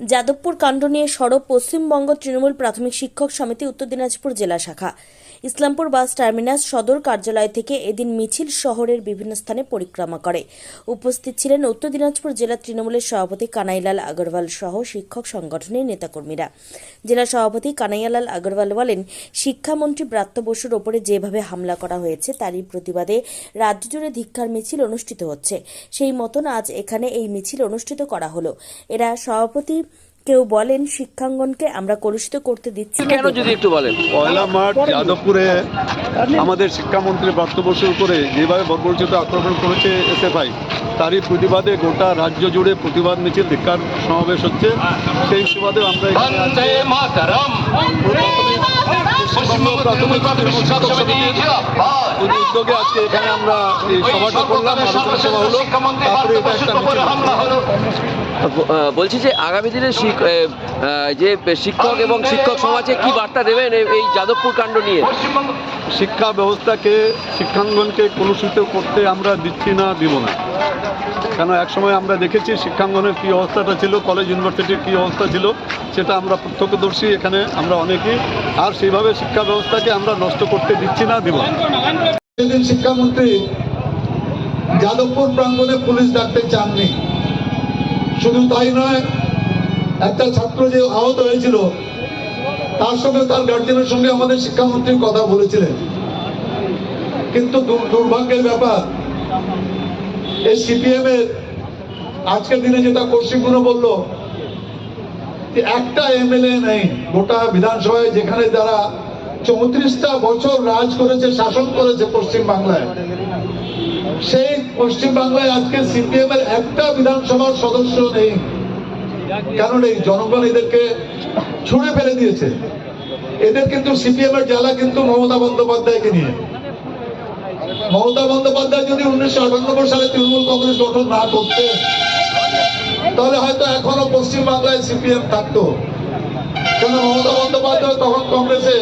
যাদবপুর কাণ্ড নিয়ে সরব পশ্চিমবঙ্গ তৃণমূল প্রাথমিক শিক্ষক সমিতি উত্তর দিনাজপুর জেলা শাখা। ইসলামপুর বাস টার্মিনাস সদর কার্যালয় থেকে এদিন মিছিল শহরের বিভিন্ন স্থানে পরিক্রমা করে। উপস্থিত ছিলেন উত্তর দিনাজপুর জেলা তৃণমূলের সভাপতি কানাইলাল আগরওয়াল সহ শিক্ষক সংগঠনের নেতাকর্মীরা। জেলা সভাপতি কানাইয়ালাল আগরওয়াল বলেন, শিক্ষামন্ত্রী ব্রাত্য বসুর ওপরে যেভাবে হামলা করা হয়েছে, তারই প্রতিবাদে রাজ্য জুড়ে ধিক্ষার মিছিল অনুষ্ঠিত হচ্ছে। সেই মতন আজ এখানে এই মিছিল অনুষ্ঠিত করা হলো। এরা সভাপতি কেউ বলেন শিক্ষাঙ্গনকে আমরা কলুষিত করতে দিচ্ছি কেন যদি একটু বলেন? পয়লা মার্চ যাদবপুরে আমাদের শিক্ষামন্ত্রী বসুর উপরে যেভাবে বর্বরচিত আক্রমণ করেছে এসএফআই তারই প্রতিবাদে গোটা রাজ্য জুড়ে প্রতিবাদ মিছিল ধিক্কার সমাবেশ হচ্ছে। সেই সুবাদে আমরা প্রাথমিক উদ্যোগে আজকে এখানে আমরা এই সভাটা করলাম আলোচনা সভা হলো। তারপরে এটা একটা মিছিল। হলো। বলছি যে আগামী দিনে যে শিক্ষক এবং শিক্ষক সমাজে কি বার্তা দেবেন এই- এই যাদবপুর কাণ্ড নিয়ে? শিক্ষা ব্যবস্থাকে শিক্ষাঙ্গনকে কলুষিত করতে আমরা দিচ্ছি না দিব না। কেন একসময় আমরা দেখেছি শিক্ষাঙ্গনের কী অবস্থাটা ছিল কলেজ ইউনিভার্সিটির কী অবস্থা ছিল সেটা আমরা প্রত্যক্ষদর্শী এখানে আমরা অনেকেই। আর সেইভাবে শিক্ষা ব্যবস্থাকে আমরা নষ্ট করতে দিচ্ছি না দিব না। সেদিন শিক্ষামন্ত্রী যাদবপুর প্রাঙ্গণে পুলিশ ডাকতে চাননি। শুধু তাই নয়, একটা ছাত্র যে আহত হয়েছিল, তার সঙ্গে তার গার্জেনের সঙ্গে আমাদের শিক্ষামন্ত্রী কথা বলেছিলেন। কিন্তু দুর্ভাগ্যের ব্যাপার, এই সিপিএম এর আজকের দিনে যেটা কৌশিকগুণ বলল একটা এমএলএ নেই, গোটা বিধানসভায় যেখানে যারা চৌত্রিশটা বছর রাজ করেছে, শাসন করেছে পশ্চিম বাংলায়। সেই পশ্চিম বাংলায় আজকে সিপিএম এর একটা বিধানসভার সদস্য নেই। কেন নেই জনগণ এদেরকে ছুঁড়ে ফেলে দিয়েছে। এদের কিন্তু সিপিএম এর জ্বালা কিন্তু মমতা বন্দ্যোপাধ্যায়কে নিয়ে। মমতা বন্দ্যোপাধ্যায় যদি উনিশশো আটানব্বই সালে তৃণমূল কংগ্রেস গঠন না করতেন, তাহলে হয়তো এখনও পশ্চিম বাংলায় সিপিএম থাকতো। কেন মমতা বন্দ্যোপাধ্যায় তখন কংগ্রেসে